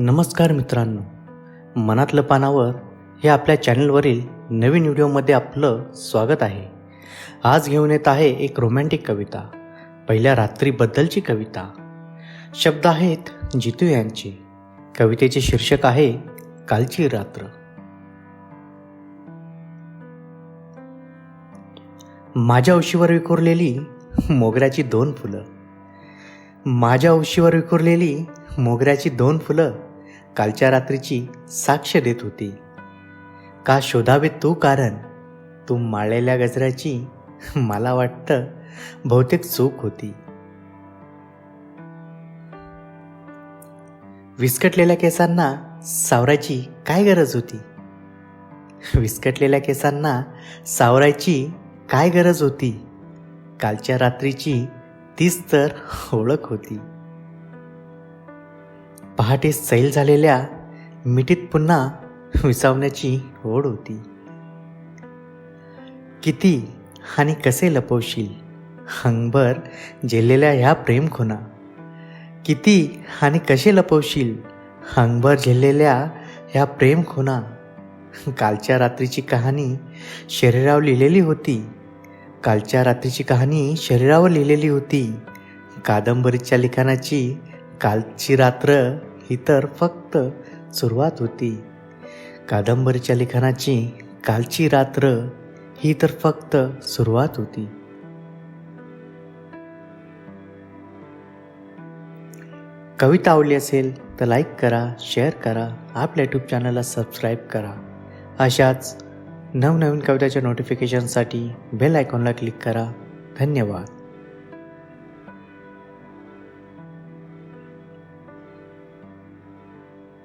नमस्कार मित्रांनो. मनातलं पानावर हे आपल्या चॅनलवरील नवीन व्हिडिओमध्ये आपलं स्वागत आहे. आज घेऊन येत आहे एक रोमॅन्टिक कविता पहिल्या रात्रीबद्दलची कविता. शब्द आहेत जितू यांचे. कवितेचे शीर्षक आहे कालची रात्र. माझ्या उशीवर विखुरलेली मोगऱ्याची दोन फुलं. माझ्या उशीवर विखुरलेली मोगऱ्याची दोन फुलं कालच्या रात्रीची साक्ष देत होती. का शोधावे तू कारण? तू माळलेल्या गजऱ्याची मला वाटतं बहुतेक चूक होती. विस्कटलेल्या केसांना सावरायची काय गरज होती? विस्कटलेल्या केसांना सावरायची काय गरज होती? कालच्या रात्रीची तीच तर ओळख होती. पहाटे सैल झालेल्या मिठीत पुन्हा विसावण्याची ओढ होती. किती आणि कसे लपवशील? हंगभर झेललेल्या ह्या प्रेम खुना किती आणि कसे लपवशील? हंगभर झेललेल्या ह्या प्रेम खुना कालच्या रात्रीची कहाणी शरीरावर लिहिलेली होती. कालच्या रात्रीची कहाणी शरीरावर लिहिलेली होती. कादंबरीच्या लिखाणाची कालची रात्र ही तर फक्त सुरुवात होती. कादंबरीच्या लिखाणाची कालची रात्र ही तर फक्त सुरुवात होती. कविता आवडली असेल तर लाईक करा शेअर करा आपल्या यूट्यूब चॅनलला सबस्क्राईब करा. अशाच नवनवीन कविताच्या नोटिफिकेशनसाठी बेल आयकॉनला क्लिक करा. धन्यवाद.